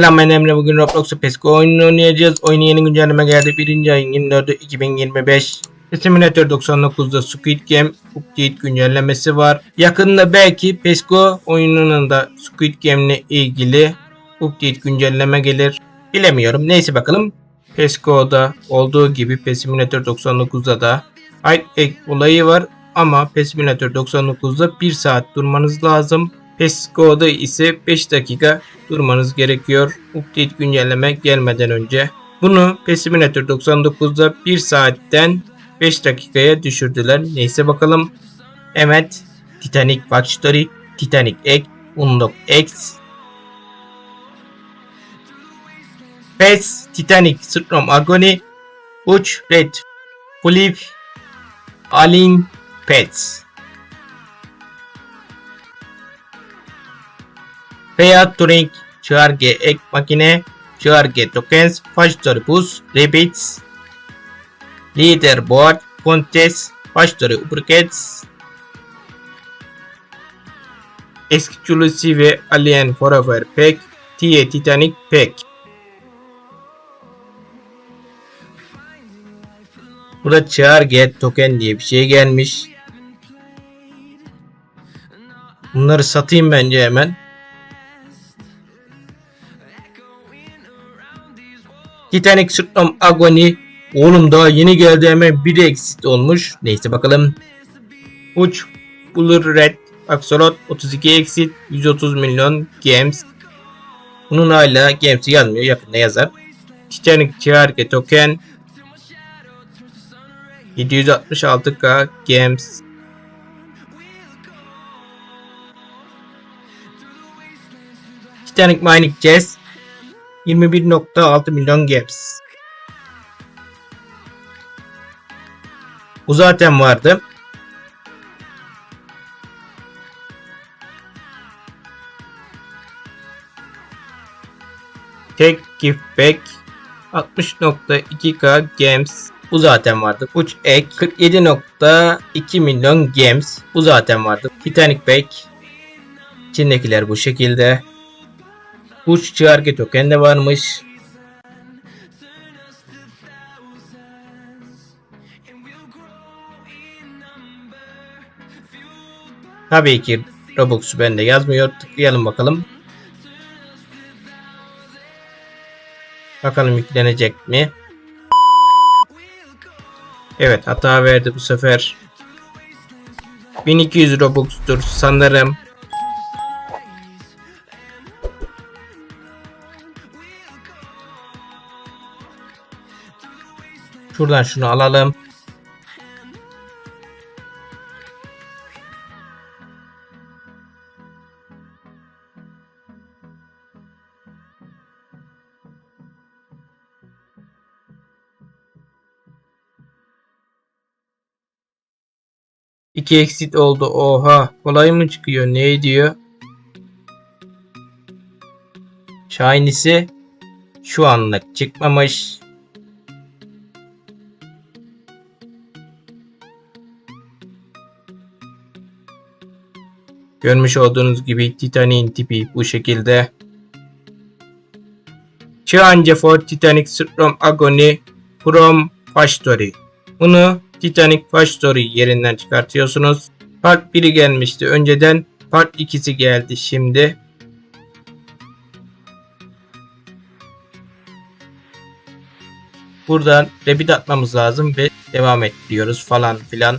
Selam ben Emre. Bugün Roblox'ta Pesco oyununu oynayacağız. Oyunun yeni güncelleme geldi. 1. ayın 24'ü 2025. Simulator 99'da Squid Game update güncellemesi var. Yakında belki Pesco oyununun da Squid Game ile ilgili update güncelleme gelir. Bilemiyorum. Neyse bakalım. Pesco'da olduğu gibi PES Simulator 99'da da Hide Egg olayı var. Ama PES Simulator 99'da 1 saat durmanız lazım. PESCO'da ise 5 dakika durmanız gerekiyor. Update güncelleme gelmeden önce. Bunu PES Simulator 99'da 1 saatten 5 dakikaya düşürdüler. Neyse bakalım. Evet. Titanic Watch Story, Titanic Egg, Unlock X, PES, Titanic, Storm Agony, Uç, Red, Flip, Alin, Pets. Fiat Touring, CRG Ek Makine, CRG Tokens, Factory Bus, Rabbits, Leaderboard, Contest, Factory Uppercats, Exclusive Alien Forever Pack, TIE Titanic Pack. Burada çağır get token diye bir şey gelmiş. Bunları satayım bence hemen. Titanic Storm Agony Oğlum daha yeni geldi hemen bir exit olmuş. Neyse bakalım. Uç Bulur Red Axolot 32 exit 130 milyon games. Bunun hala games'i yazmıyor. Yakında yazar. Titanic Çağrı Token 766k games. Titanic Mining Chess 21.6 milyon games. Bu zaten vardı. Tek gift back 60.2k games. Bu zaten vardı. Uç ek 47.2 milyon games. Bu zaten vardı. Titanic back. İçindekiler bu şekilde. Uç çağrı token de varmış. Tabii ki Robux'u bende yazmıyor. Tıklayalım bakalım. Bakalım yüklenecek mi? Evet hata verdi bu sefer. 1200 Robux'tur sanırım. Şuradan şunu alalım. İki exit oldu. Oha. Kolay mı çıkıyor? Ne diyor? Shiny'si şu anlık çıkmamış. Görmüş olduğunuz gibi Titanic'in tipi bu şekilde. Challenge for Titanic Storm Agony from Factory. Bunu Titanic Factory yerinden çıkartıyorsunuz. Part 1'i gelmişti önceden. Part 2'si geldi şimdi. Buradan debit atmamız lazım ve devam et diyoruz falan filan.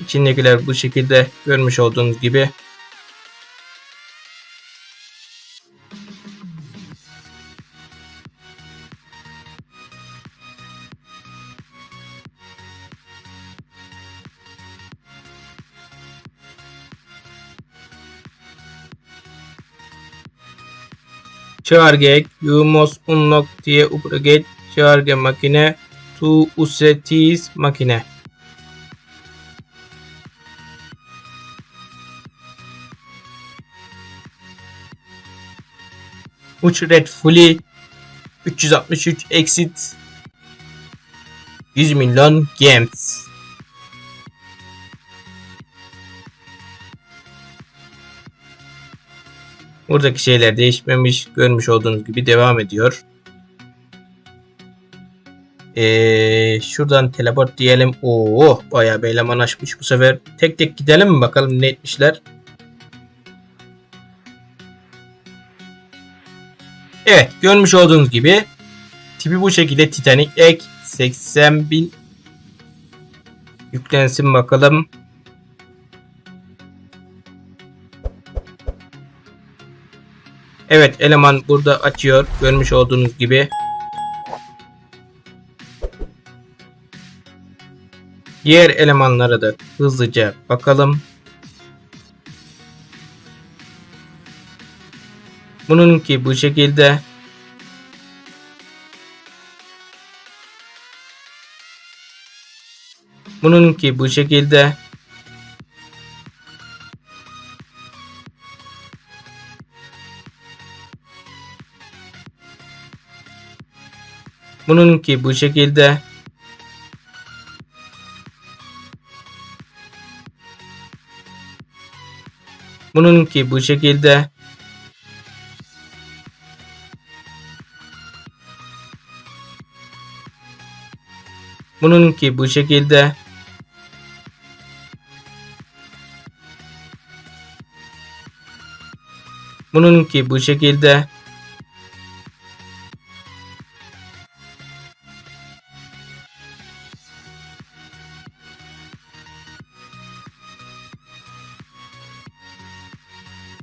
İçindekiler bu şekilde görmüş olduğunuz gibi. Charge, you must unlock the upgrade charge makine to use makine. Uçret fully 363 exit 100 milyon gems. Buradaki şeyler değişmemiş. Görmüş olduğunuz gibi devam ediyor. Ee, şuradan teleport diyelim. Oo, bayağı bir eleman açmış bu sefer. Tek tek gidelim mi bakalım ne etmişler. Evet görmüş olduğunuz gibi tipi bu şekilde Titanic ek 80 bin yüklensin bakalım. Evet eleman burada açıyor görmüş olduğunuz gibi. Diğer elemanlara da hızlıca bakalım. Bununki bu şekilde. Bununki bu şekilde. Bununki bu şekilde. Bununki bu şekilde. Bununki bu şekilde. Bununki bu şekilde.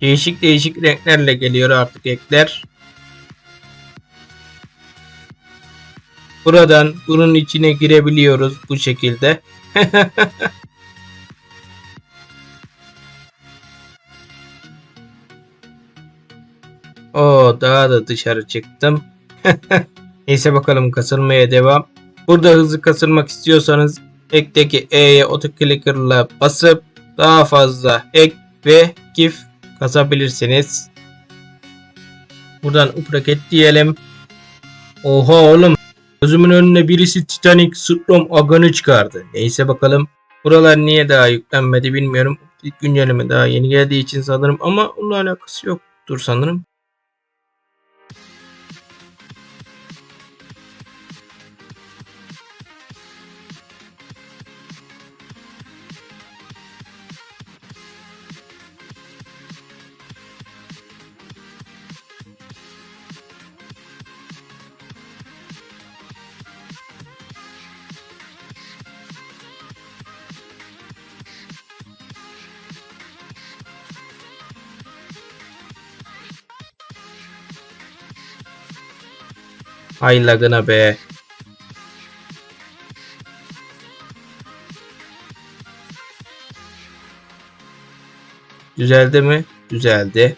Değişik değişik renklerle geliyor artık ekler. Buradan bunun içine girebiliyoruz bu şekilde. O daha da dışarı çıktım. Neyse bakalım kasılmaya devam. Burada hızlı kasılmak istiyorsanız ekteki E'ye otoclicker'la basıp daha fazla ek ve GIF kasabilirsiniz. Buradan upraket diyelim. Oha oğlum. Gözümün önüne birisi Titanic Strom Agan'ı çıkardı. Neyse bakalım. Buralar niye daha yüklenmedi bilmiyorum. İlk güncelleme daha yeni geldiği için sanırım ama onunla alakası yoktur sanırım. Hay lagına be. Düzeldi mi? Düzeldi.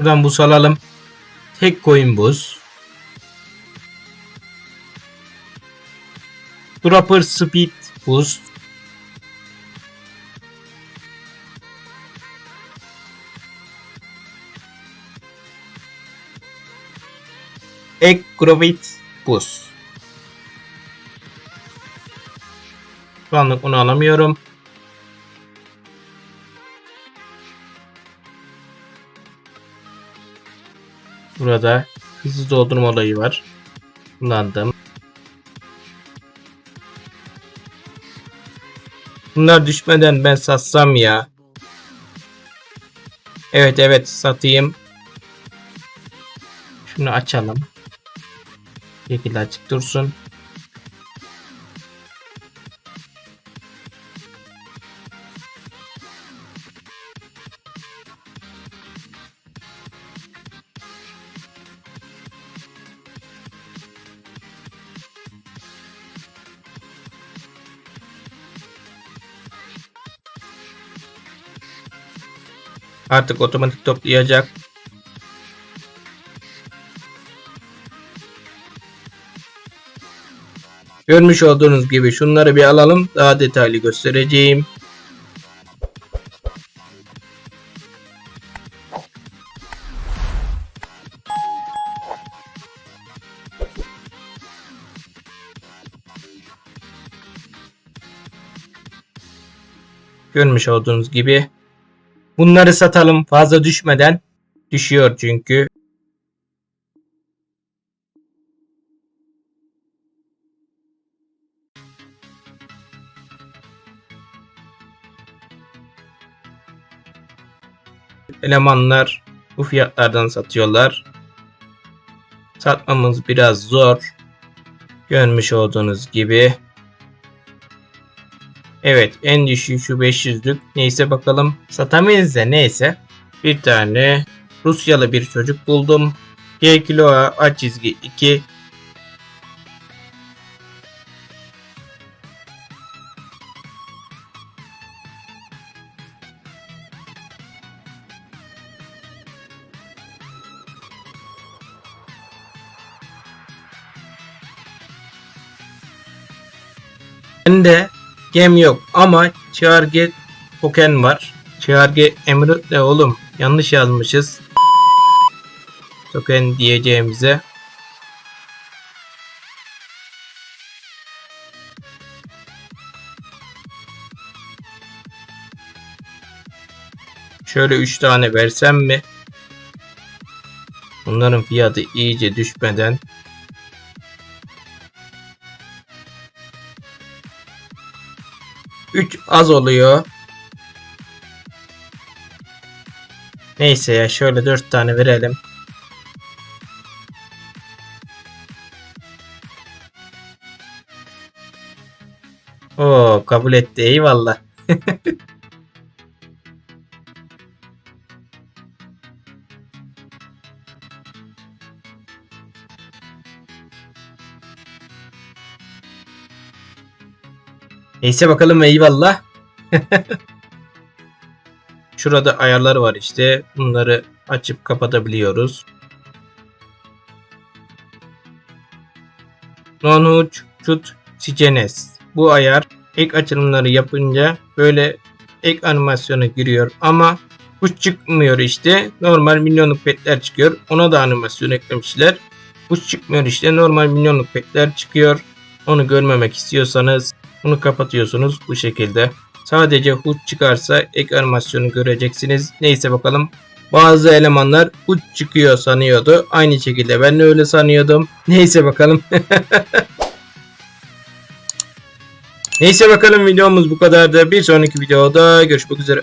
Buradan buz alalım. Tek coin buz. Dropper speed. Ek gravit buz. Şu anlık onu alamıyorum. Burada hızlı doldurma olayı var. Kullandım. Bunlar düşmeden ben satsam ya. Evet evet satayım. Şunu açalım. Bir şekilde açık dursun. Artık otomatik toplayacak. Görmüş olduğunuz gibi şunları bir alalım. Daha detaylı göstereceğim. Görmüş olduğunuz gibi Bunları satalım fazla düşmeden. Düşüyor çünkü. Elemanlar bu fiyatlardan satıyorlar. Satmamız biraz zor. Görmüş olduğunuz gibi. Evet en düşüğü şu 500'lük. Neyse bakalım. Satamayız da neyse. Bir tane Rusyalı bir çocuk buldum. G kilo A çizgi 2. gem yok ama çağırge token var. Çağırge emirat ne oğlum? Yanlış yazmışız. Token diyeceğimize. Şöyle 3 tane versem mi? Bunların fiyatı iyice düşmeden Üç az oluyor. Neyse ya şöyle 4 tane verelim. Oo kabul etti eyvallah. Neyse bakalım eyvallah. Şurada ayarları var işte. Bunları açıp kapatabiliyoruz. Non-Huç Chut Sicenes. Bu ayar ek açılımları yapınca böyle ek animasyona giriyor ama kuş çıkmıyor işte. Normal milyonluk petler çıkıyor. Ona da animasyon eklemişler. Kuş çıkmıyor işte. Normal milyonluk petler çıkıyor. Onu görmemek istiyorsanız bunu kapatıyorsunuz bu şekilde. Sadece HUD çıkarsa ek animasyonu göreceksiniz. Neyse bakalım. Bazı elemanlar HUD çıkıyor sanıyordu. Aynı şekilde ben de öyle sanıyordum. Neyse bakalım. Neyse bakalım videomuz bu kadardı. Bir sonraki videoda görüşmek üzere.